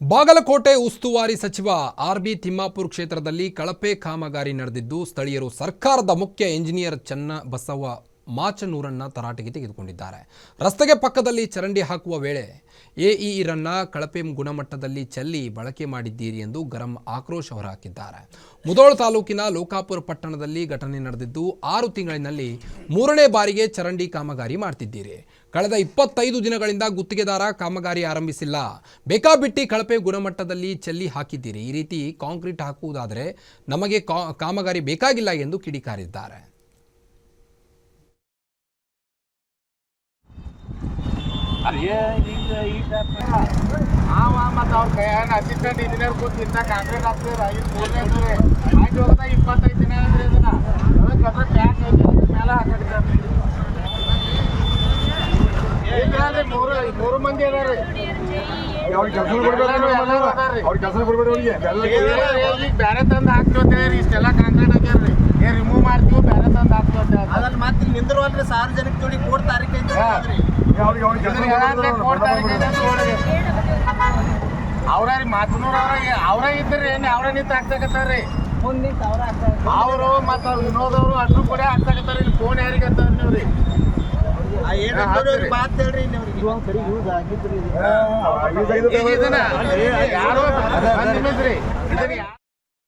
ಬಾಗಲಕೋಟೆ ಉಸ್ತುವಾರಿ ಸಚಿವ R B Timmapur ಕ್ಷೇತ್ರದಲ್ಲಿ ಕಳಪೆ ಕಾಮಗಾರಿ ನಡೆದಿದ್ದು ಸ್ಥಳೀಯರು ಸರ್ಕಾರದ ಮುಖ್ಯ ಎಂಜಿನಿಯರ್ ಚನ್ನ ಬಸವ ಮಾಚನೂರನ್ನ ತರಾಟೆಗೆ ತೆಗೆದುಕೊಂಡಿದ್ದಾರೆ. ರಸ್ತೆಗೆ ಪಕ್ಕದಲ್ಲಿ ಚರಂಡಿ ಹಾಕುವ ವೇಳೆ ಎಇಇರನ್ನ ಕಳಪೆ ಗುಣಮಟ್ಟದಲ್ಲಿ ಚೆಲ್ಲಿ ಬಳಕೆ ಮಾಡಿದ್ದೀರಿ ಎಂದು ಗರಂ ಆಕ್ರೋಶ ಹೊರಹಾಕಿದ್ದಾರೆ. ಮುದೋಳ ತಾಲೂಕಿನ ಲೋಕಾಪುರ ಪಟ್ಟಣದಲ್ಲಿ ಘಟನೆ ನಡೆದಿದ್ದು, ಆರು ತಿಂಗಳಿನಲ್ಲಿ ಮೂರನೇ ಬಾರಿಗೆ ಚರಂಡಿ ಕಾಮಗಾರಿ ಮಾಡ್ತಿದ್ದೀರಿ. ಕಳೆದ ಇಪ್ಪತ್ತೈದು ದಿನಗಳಿಂದ ಗುತ್ತಿಗೆದಾರ ಕಾಮಗಾರಿ ಆರಂಭಿಸಿಲ್ಲ. ಬೇಕಾಬಿಟ್ಟಿ ಕಳಪೆ ಗುಣಮಟ್ಟದಲ್ಲಿ ಚೆಲ್ಲಿ ಹಾಕಿದ್ದೀರಿ. ಈ ರೀತಿ ಕಾಂಕ್ರೀಟ್ ಹಾಕುವುದಾದರೆ ನಮಗೆ ಕಾಮಗಾರಿ ಬೇಕಾಗಿಲ್ಲ ಎಂದು ಕಿಡಿಕಾರಿದ್ದಾರೆ. ಮತ್ತು ಅವ್ರ ಕೈಯಾಗ ಅಸಿಸ್ಟೆಂಟ್ ಇಂಜಿನಿಯರ್ ಕೂತ್ ಕಾಂಕ್ರೀಟ್ ಆಯ್ತು ಇಪ್ಪತ್ತೈದು ದಿನ ಅಂದ್ರೆ ಇದನ್ನ ಮಂದಿ ಇದ್ದಾರೆ ಕೆಲಸ ಕೆಲಸ ಇಷ್ಟೆಲ್ಲ ಕಾಂಕ್ರೀಟ್ ಹಾಕ್ಯಾರ್ರಿ ಏ ರಿಮೂವ್ ಮಾಡ್ತೀವಿ ಬೇರೆ ತಂದು ಹೇಳ್ತಾರೆ. ಅದನ್ನ ಮತ್ತೆ ನಿಂದ್ರವಲ್ರಿ ಸಾರ್ವಜನಿಕ ಜೋಡಿ ಕೋಡ್ ತಾರೀಕು ಅವ್ರಿಗೆ ಅವ್ರಿಗೆ. ಅವ್ರ ಮಾತನೂರ್ ಅವ್ರ ಅವ್ರ ಇದ್ರಿ ಏನ್ ಅವ್ರ ನಿಂತ ಹಾಕ್ಸಕತ್ತಾರ್ರಿ ಮುಂದ್ ನಿಂತ್ ವಿನೋದ್. ಅವರು ಮತ್ತ ವಿನೋದವ್ರು ಅಷ್ಟು ಕೂಡ ಹಾಕ್ಸಕತ್ತಾರ ಇಲ್ಲಿ ಫೋನ್ ಯಾರಿಗೆ ಅಂತಾರ ನೀವ್ರಿ. ಅವ್ರಿಗೆ ಅವ್ರಿಗೆ. ಇದನ್ನ ಯಾರು